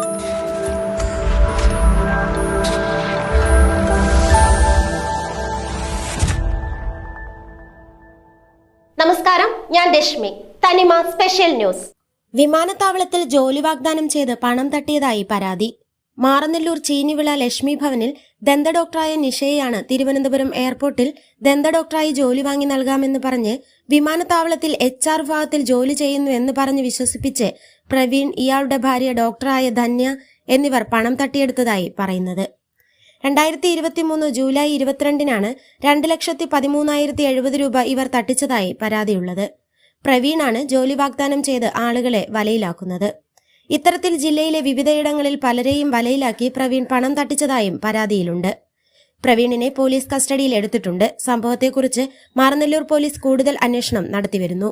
നമസ്കാരം ഞാൻ രശ്മി. തനിമ സ്പെഷ്യൽ ന്യൂസ്. വിമാനത്താവളത്തിൽ ജോലി വാഗ്ദാനം ചെയ്ത് പണം തട്ടിയതായി പരാതി. മാറനെല്ലൂർ ചീനിവിള ലക്ഷ്മി ഭവനിൽ ദന്ത ഡോക്ടറായ നിഷയെയാണ് തിരുവനന്തപുരം എയർപോർട്ടിൽ ദന്ത ഡോക്ടറായി ജോലി വാങ്ങി നൽകാമെന്ന് പറഞ്ഞ് വിമാനത്താവളത്തിൽ എച്ച് ആർ വിഭാഗത്തിൽ ജോലി ചെയ്യുന്നു എന്ന് പറഞ്ഞ് വിശ്വസിപ്പിച്ച് പ്രവീൺ ഇയാളുടെ ഭാര്യ ഡോക്ടറായ ധന്യ എന്നിവർ പണം തട്ടിയെടുത്തതായി പറയുന്നത്. രണ്ടായിരത്തി ഇരുപത്തി മൂന്ന് ജൂലൈ ഇരുപത്തിരണ്ടിനാണ് രണ്ട് ലക്ഷത്തി പതിമൂന്നായിരത്തി എഴുപത് രൂപ ഇവർ തട്ടിച്ചതായി പരാതിയുള്ളത്. പ്രവീണാണ് ജോലി വാഗ്ദാനം ചെയ്ത് ആളുകളെ വലയിലാക്കുന്നത്. ഇത്തരത്തിൽ ജില്ലയിലെ വിവിധയിടങ്ങളിൽ പലരെയും വലയിലാക്കി പ്രവീൺ പണം തട്ടിച്ചതായും പരാതിയിലുണ്ട്. പ്രവീണിനെ പോലീസ് കസ്റ്റഡിയിൽ എടുത്തിട്ടുണ്ട്. സംഭവത്തെക്കുറിച്ച് മാറനല്ലൂർ പോലീസ് കൂടുതൽ അന്വേഷണം നടത്തിവരുന്നു.